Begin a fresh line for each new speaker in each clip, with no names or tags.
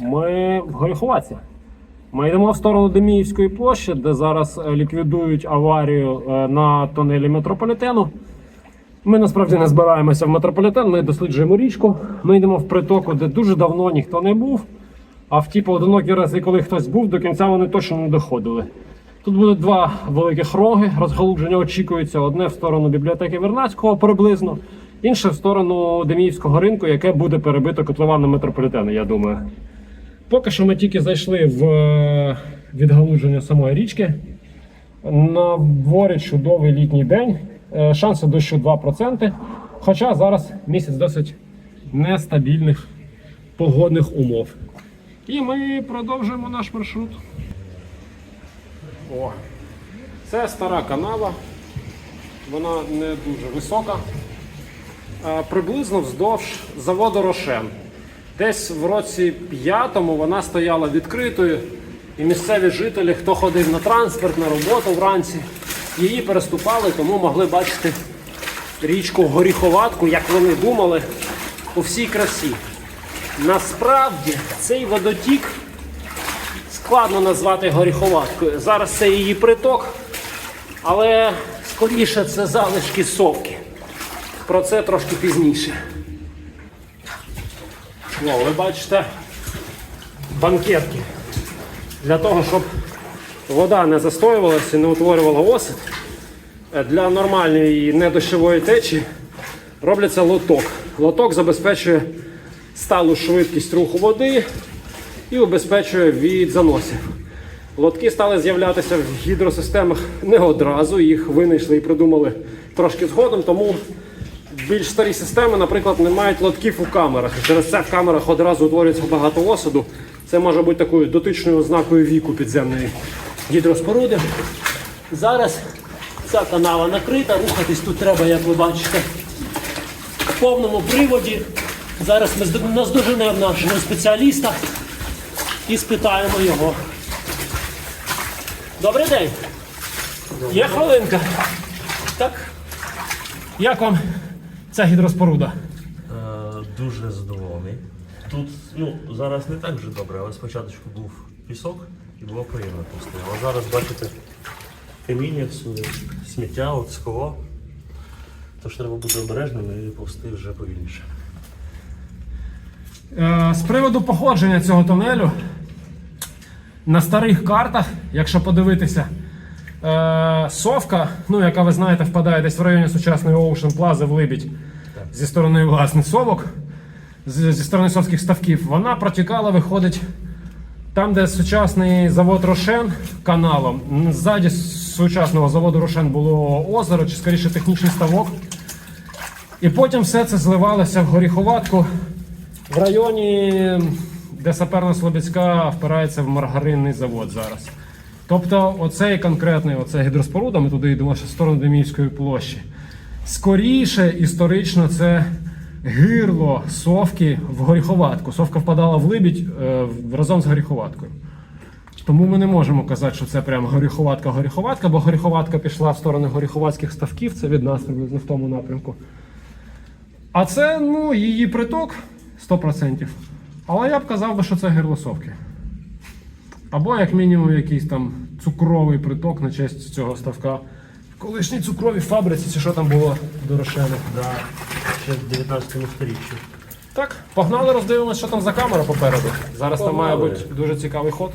Ми в Горіховаці. Ми йдемо в сторону Деміївської площі, де зараз е, ліквідують аварію е, на тунелі метрополітену. Ми насправді не збираємося в метрополітен, ми досліджуємо річку. Ми йдемо в притоку, де дуже давно ніхто не був. А в ті поодинокі рази, коли хтось був, до кінця вони точно не доходили. Тут будуть два великих роги. Розгалудження очікується одне в сторону бібліотеки Вернацького приблизно, інше в сторону Деміївського ринку, яке буде перебито котлованим метрополітену, я думаю. Поки що ми тільки зайшли в е, відгалудження самої річки. На дворі чудовий літній день. Е, Шанси дощу 2%. Хоча зараз місяць досить нестабільних погодних умов. І ми продовжуємо наш маршрут. О, це стара канава. Вона не дуже висока. Е, Приблизно вздовж заводу Рошен. Десь в році п'ятому вона стояла відкритою, і місцеві жителі, хто ходив на транспорт, на роботу вранці, її переступали, тому могли бачити річку Горіховатку, як вони думали, у всій красі. Насправді цей водотік складно назвати горіховаткою. Зараз це її приток, але скоріше це залишки совки. Про це трошки пізніше. О, ви бачите банкетки. Для того, щоб вода не застоювалася і не утворювала осад, е, для нормальної недощової течі робляться лоток. Лоток забезпечує сталу швидкість руху води і убезпечує від заносів. Лотки стали з'являтися в гідросистемах не одразу, їх винайшли і придумали трошки згодом, тому більш старі системи, наприклад, не мають лотків у камерах. Через це в камерах одразу утворюється багато осаду. Це може бути такою дотичною ознакою віку підземної гідроспоруди. Зараз ця канава накрита, рухатись тут треба, як ви бачите, в повному приводі. Зараз ми наздоженемо нашого спеціаліста і спитаємо його. Добрий день. Є хвилинка. Так. Як вам ця гідроспоруда?
Е, Дуже задоволений. Тут ну, зараз не так вже добре, але спочатку був пісок і було приємно пусти. Але зараз бачите каміння всюди, сміття, от скло. Тож треба бути обережним і повсти вже повільніше.
Е, З приводу походження цього тунелю на старих картах, якщо подивитися, совка, ну яка ви знаєте, впадає десь в районі сучасної Ocean Plaza в Либідь зі сторони власних совок, з- зі сторони совських ставків, вона протікала, виходить там, де сучасний завод Рошен каналом. Ззаді сучасного заводу Рошен було озеро, чи скоріше технічний ставок. І потім все це зливалося в горіховатку в районі, де саперна Слобідська впирається в маргаринний завод зараз. Тобто, оцей конкретний оце гідроспоруда, ми туди йдемо ще в сторону Деміївської площі. Скоріше історично це гирло совки в горіховатку. Совка впадала в либідь е, разом з горіховаткою. Тому ми не можемо казати, що це прям горіховатка-горіховатка, бо горіховатка пішла в сторону горіховатських ставків, це від нас приблизно в тому напрямку. А це ну, її приток 100%. Але я б казав би, що це гирлосовки. Або, як мінімум, якийсь там цукровий приток на честь цього ставка. В колишній цукровій фабриці, чи що там було до Рошени.
Да, ще в 19 сторіччі.
Так, погнали, роздивимося, що там за камера попереду. Зараз там має бути дуже цікавий ход.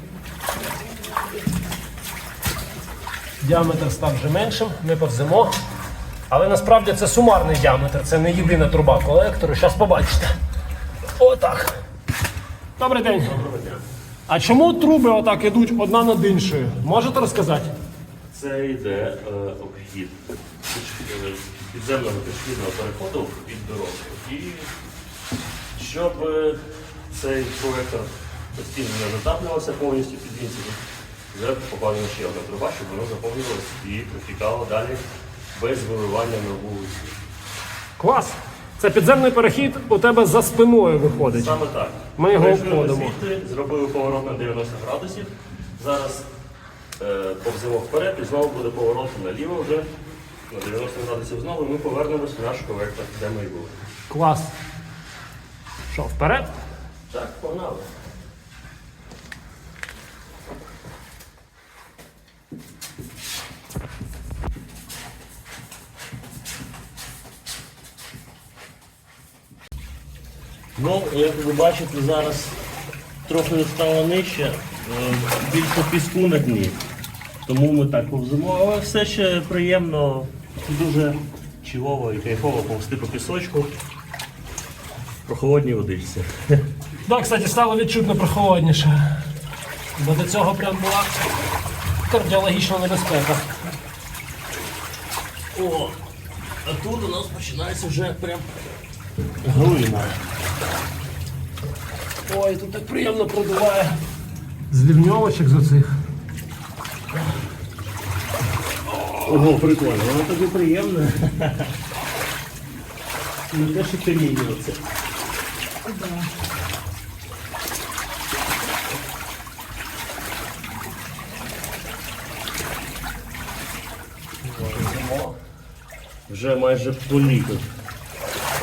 Діаметр став вже меншим, ми повземо. Але насправді це сумарний діаметр, це не єдина труба колектору. Зараз побачите. Отак. Добрий день. А чому труби отак ідуть одна над іншою? Можете розказати?
Це йде е, обхід підземного пішохідного переходу від дороги. І щоб е, цей колектор постійно не затаплювався повністю під вінцем, зверху покладена ще одна труба, щоб воно заповнювалося і протікало далі без виливання на вулицю.
Клас! Це підземний перехід у тебе за спиною виходить.
Саме так.
Ми його обходимо.
звідти, зробили поворот на 90 градусів. Зараз е, повземо вперед і знову буде поворот наліво вже на 90 градусів знову, і ми повернемось в наш колектор, де ми і були.
Клас. Що, вперед?
Так, погнали. Ну, як ви бачите, зараз трохи стало нижче, е, більше піску на дні. Тому ми так повземо, але все ще приємно, дуже чілово і кайфово повзти по пісочку. По холодній водичці.
Да, кстати, стало відчутно прохолодніше. Бо до цього прям була кардіологічна небезпека.
О, а тут у нас починається вже прям глина.
Ой, тут так приємно продуває. З лівньовочок за цих.
Ого, прикольно, воно тобі приємно. Не те, що каміння оце. Вже майже по лікоть,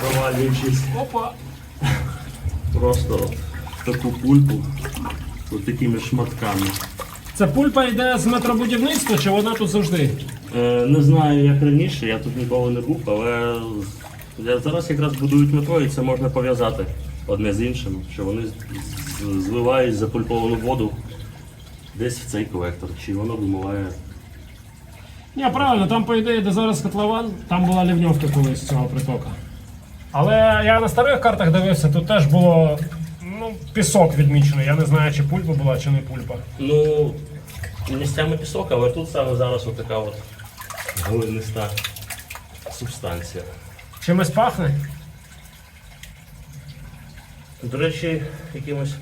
провалюючись
Опа!
просто в таку пульпу, от такими шматками.
Це пульпа йде з метробудівництва, чи вона тут завжди?
Е, Не знаю, як раніше, я тут ніколи не був, але я- зараз якраз будують метро і це можна пов'язати одне з іншим, що вони з- зливають запульповану воду десь в цей колектор, чи воно вимиває.
Ні, правильно, там, по ідеї, де зараз котлован, там була лівньовка колись з цього притока. Але я на старих картах дивився, тут теж було ну, пісок відмічений. Я не знаю, чи пульпа була, чи не пульпа.
Ну, місцями пісок, але тут саме зараз отака от глиниста субстанція.
Чимось пахне?
До речі, якимось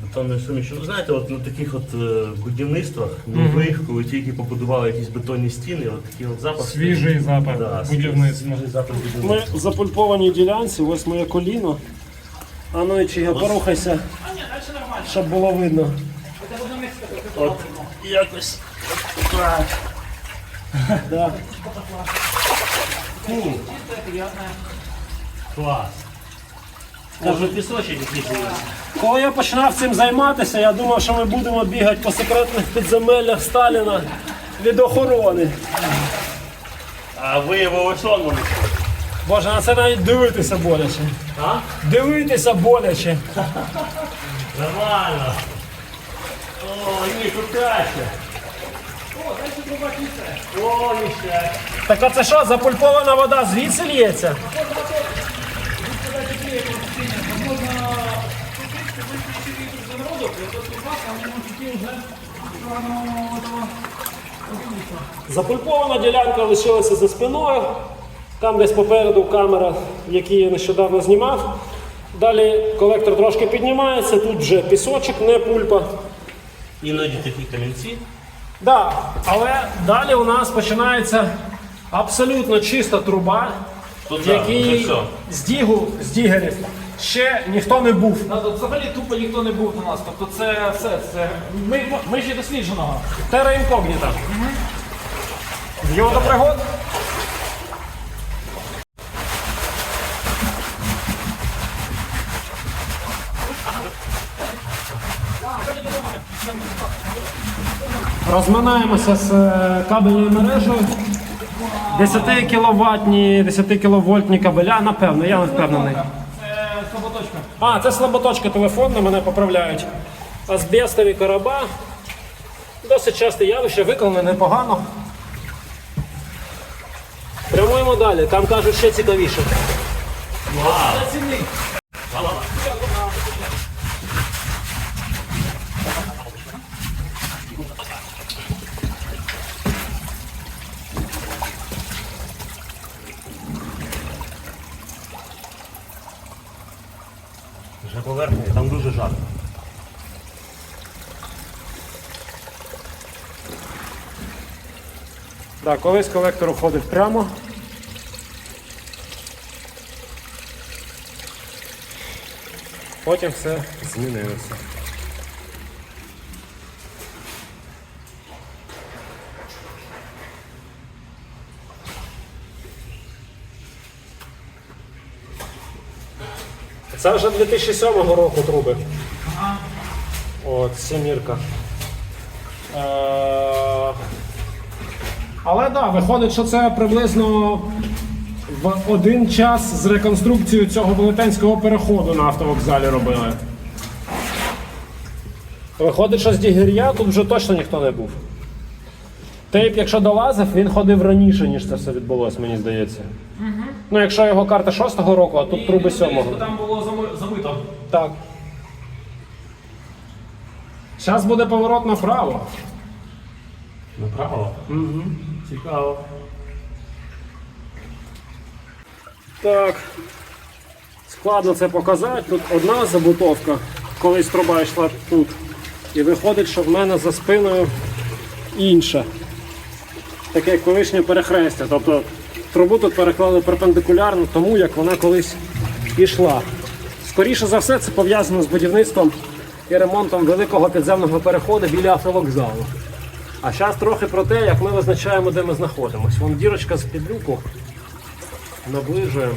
бетонною сумішю. Ну, знаєте, от на таких от е, будівництвах нових, коли тільки побудували якісь бетонні стіни, от такий от запах.
Свіжий запах
Да,
будівництва.
Свіжий запах будівництва.
Ми в запульпованій ділянці, ось моє коліно. А ну і чи я порухайся, щоб було видно.
От якось так.
Да.
Фу. Клас. Може пісочок якийсь.
Коли я починав цим займатися, я думав, що ми будемо бігати по секретних підземеллях Сталіна від охорони.
А виявилось он воно.
Боже, на це навіть дивитися боляче.
А?
Дивитися боляче.
Нормально. О, ні, тут краще. О, ніще.
Так а це що, запульпована вода звідси лється? Запульпована ділянка лишилася за спиною. Там десь попереду камера, який я нещодавно знімав. Далі колектор трошки піднімається, тут вже пісочок, не пульпа.
Іноді такі камінці.
Да, але далі у нас починається абсолютно чиста труба,
Тут да,
якій
вже все.
з дігу, з дігерів ще ніхто не був.
Та взагалі тупо ніхто не був до нас. Тобто це все, це ми, ми ще дослідженого.
Тера інкогніта. Його до пригод. Розминаємося з е, кабельною мережею. 10 кВт, 10 кВт кабеля, напевно, я не впевнений.
Слаботочка.
А, це слаботочка телефонна, мене поправляють. Азбестові короба. Досить часте явище, виконане непогано. Прямуємо далі, там кажуть ще цікавіше.
Це цінний.
Вже поверхня, там дуже жарко.
Так, колись колектор уходить прямо. Потім все змінилося. Це вже 2007 року труби. От, семірка. Е, але так, да, виходить, що це приблизно в один час з реконструкцією цього велетенського переходу на автовокзалі робили. Виходить, що з Дігір'я тут вже точно ніхто не був. Тейп, якщо долазив, він ходив раніше, ніж це все відбулося, мені здається. Ну, якщо його карта 6-го року, а тут труби 7-го.
Там було зами- замито.
Так. Зараз буде поворот направо.
Направо? Угу. Цікаво.
Так. Складно це показати. Тут одна забутовка, колись труба йшла тут. І виходить, що в мене за спиною інша. Таке колишнє перехрестя. Тобто трубу тут переклали перпендикулярно тому, як вона колись ішла. Скоріше за все, це пов'язано з будівництвом і ремонтом великого підземного переходу біля автовокзалу. А зараз трохи про те, як ми визначаємо, де ми знаходимося. Вон дірочка з під люку. Наближуємо.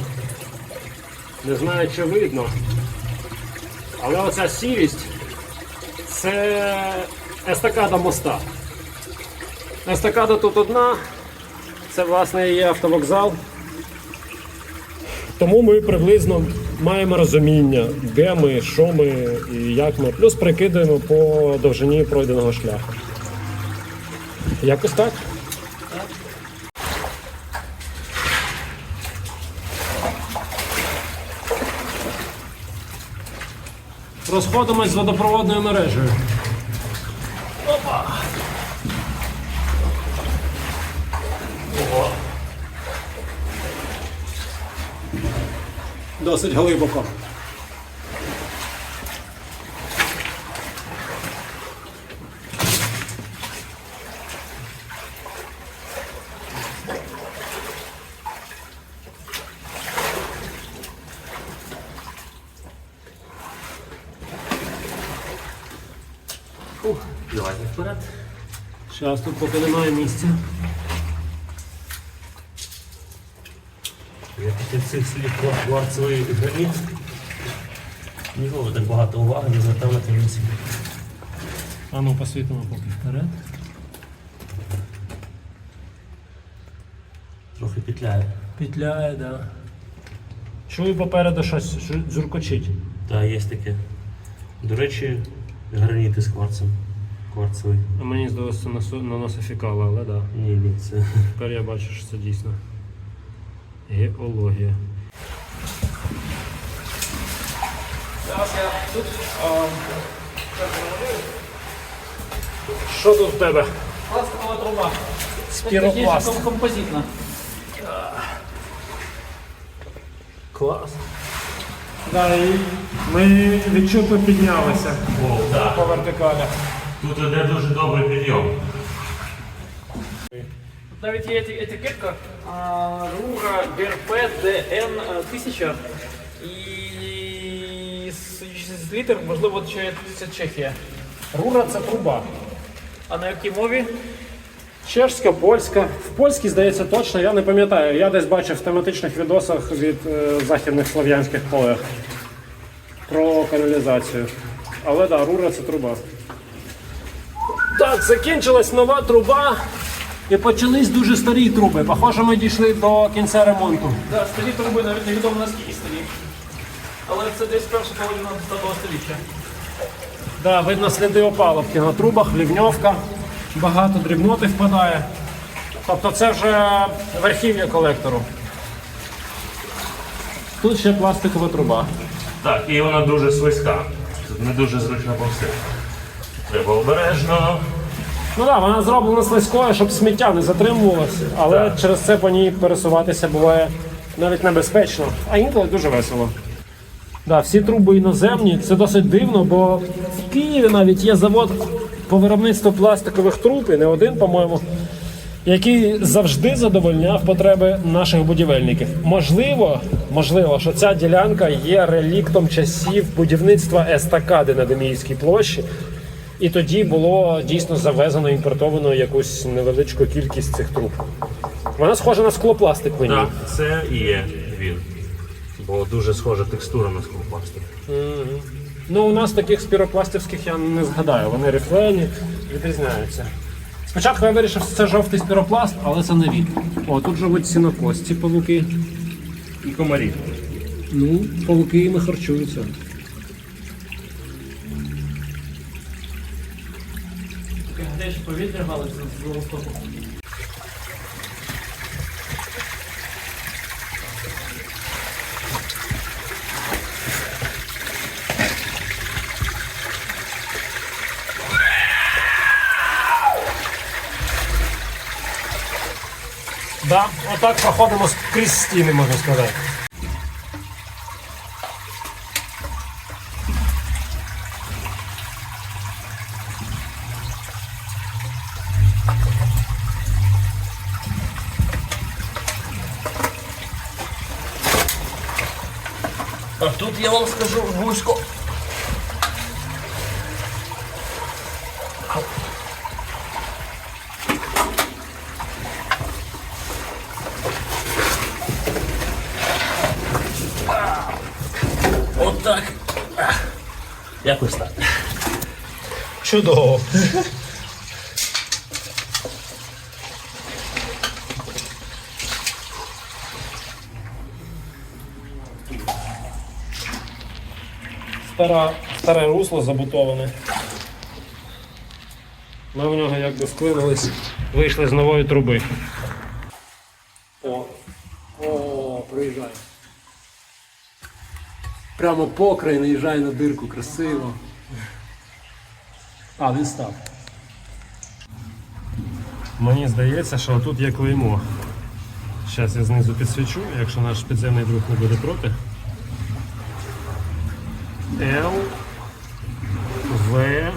Не знаю, чи видно. Але оця сірість це естакада моста. Естакада тут одна. Це, власне, є автовокзал. Тому ми приблизно маємо розуміння, де ми, що ми і як ми. Плюс прикидаємо по довжині пройденого шляху. Якось так. Розходимось з водопроводною мережею. Досить глибоко.
Давайте вперед.
Зараз тут поки немає місця.
Я після цих слів про кварцевий граніт. Ніколи так багато уваги не звертав на місце.
А ну посвітимо поки вперед.
Трохи петляє.
Петляє, да. Чую попереду щось жу- джуркочить.
Та є таке. До речі, граніти з кварцем. Кварцевий.
А мені здалося це носо- наносифікали, але да.
Ні, ні, це.
Тепер я бачу, що це дійсно геологія.
Зараз я тут. а,
Що тут в тебе?
Пластикова труба.
Спіропласт.
Композитна.
Клас. Да, і ми відчутно піднялися
О, так.
по вертикалі.
Тут іде дуже добрий підйом.
Навіть є етикетка Рура ГРП ДН 1000 і з- літер, можливо, чи- це Чехія.
Рура це труба.
А на якій мові?
Чешська, польська. В польській, здається, точно, я не пам'ятаю. Я десь бачив в тематичних відосах від е, західних слов'янських колег про каналізацію. Але так, да, рура це труба. Так, закінчилась нова труба. І почались дуже старі труби. Похоже, ми дійшли до кінця ремонту.
Да, старі труби, навіть невідомо наскільки старі. Але це десь перша половина 20 століття.
Да, видно сліди опалубки на трубах, лівньовка, багато дрібноти впадає. Тобто це вже верхів'я колектору. Тут ще пластикова труба.
Так, і вона дуже слизька. Тут не дуже зручно повсти. Треба обережно.
Ну так, вона зроблена слизькою, щоб сміття не затримувалося, але
Так.
через це по ній пересуватися буває навіть небезпечно, а інколи дуже весело. Да, всі труби іноземні, це досить дивно, бо в Києві навіть є завод по виробництву пластикових труб, і не один, по-моєму, який завжди задовольняв потреби наших будівельників. Можливо, можливо, що ця ділянка є реліктом часів будівництва естакади на Деміївській площі. І тоді було дійсно завезено імпортовано якусь невеличку кількість цих труб. Вона схожа на склопластик ній.
Так, це і є він. Бо дуже схожа текстура на склопластик.
Ну, у нас таких спіропластівських я не згадаю. Вони рифлені, відрізняються. Спочатку я вирішив, що це жовтий спіропласт, але це не він. О, тут живуть сінокосці павуки.
І комарі.
Ну, павуки іми харчуються.
Де ж повітря галиться з листопу?
Да, отак проходимо крізь стіни, можна сказати.
А тут я вам скажу вузько. Отак. Якось так.
Чудово. Стара, старе русло забутоване. Ми в нього якби склинулись, вийшли з нової труби. О, о, приїжджай. Прямо покрай наїжджає на дирку, красиво. А, він став. Мені здається, що тут є клеймо. Зараз я знизу підсвічу, якщо наш підземний друг не буде проти. Л В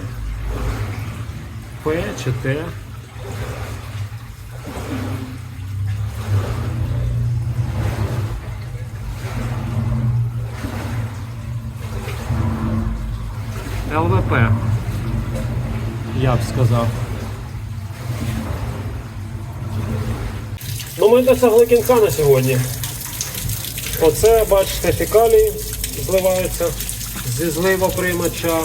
П чи Т. ЛВП. Я б сказав. Ну, ми досягли кінця на сьогодні. Оце, бачите, фекалії зливаються зі зливоприймача.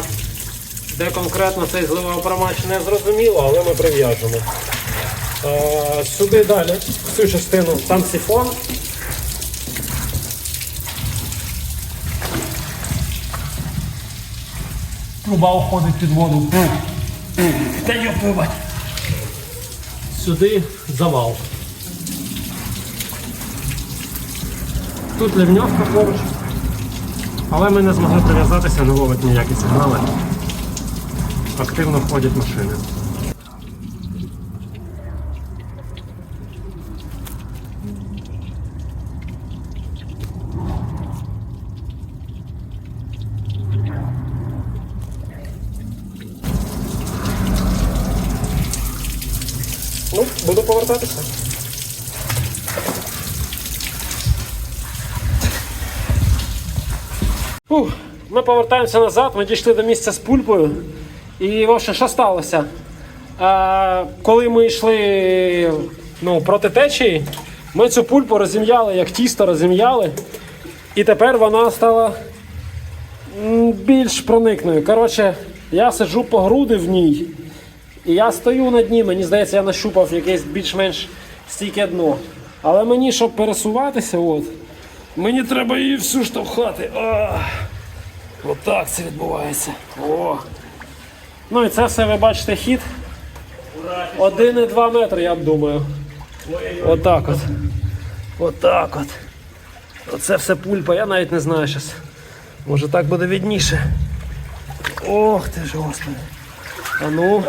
Де конкретно цей зливоприймач не зрозуміло, але ми прив'яжемо. Сюди далі, в цю частину, там сифон. Труба уходить під воду.
Та йопивать.
Сюди завал. Тут ливньовка поруч. Але ми не змогли прив'язатися, не ловить ніякі сигнали. Активно ходять машини. Ну, буду повертатися. Фух, ми повертаємося назад, ми дійшли до місця з пульпою. І ваше, що сталося? А, коли ми йшли ну, проти течії, ми цю пульпу розім'яли, як тісто розім'яли. І тепер вона стала більш проникною. Коротше, я сиджу по груди в ній. І я стою на дні, мені здається, я нащупав якесь більш-менш стійке дно. Але мені, щоб пересуватися, от, мені треба її всю штовхати. Ах. Отак це відбувається. О. Ну і це все ви бачите хід. 1,2 метри, я б думаю. Отак от. Отак от. Оце все пульпа, я навіть не знаю зараз. Може так буде відніше. Ох ти ж господи. А ну.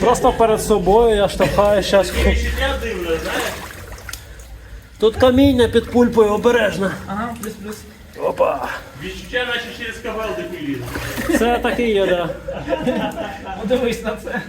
Просто перед собою я штовхаю
знаєш?
Тут каміння під пульпою обережно.
Ага, плюс-плюс.
Опа.
Відчуття, наче через кавал лізе.
Це такий є, да.
Подивись на це.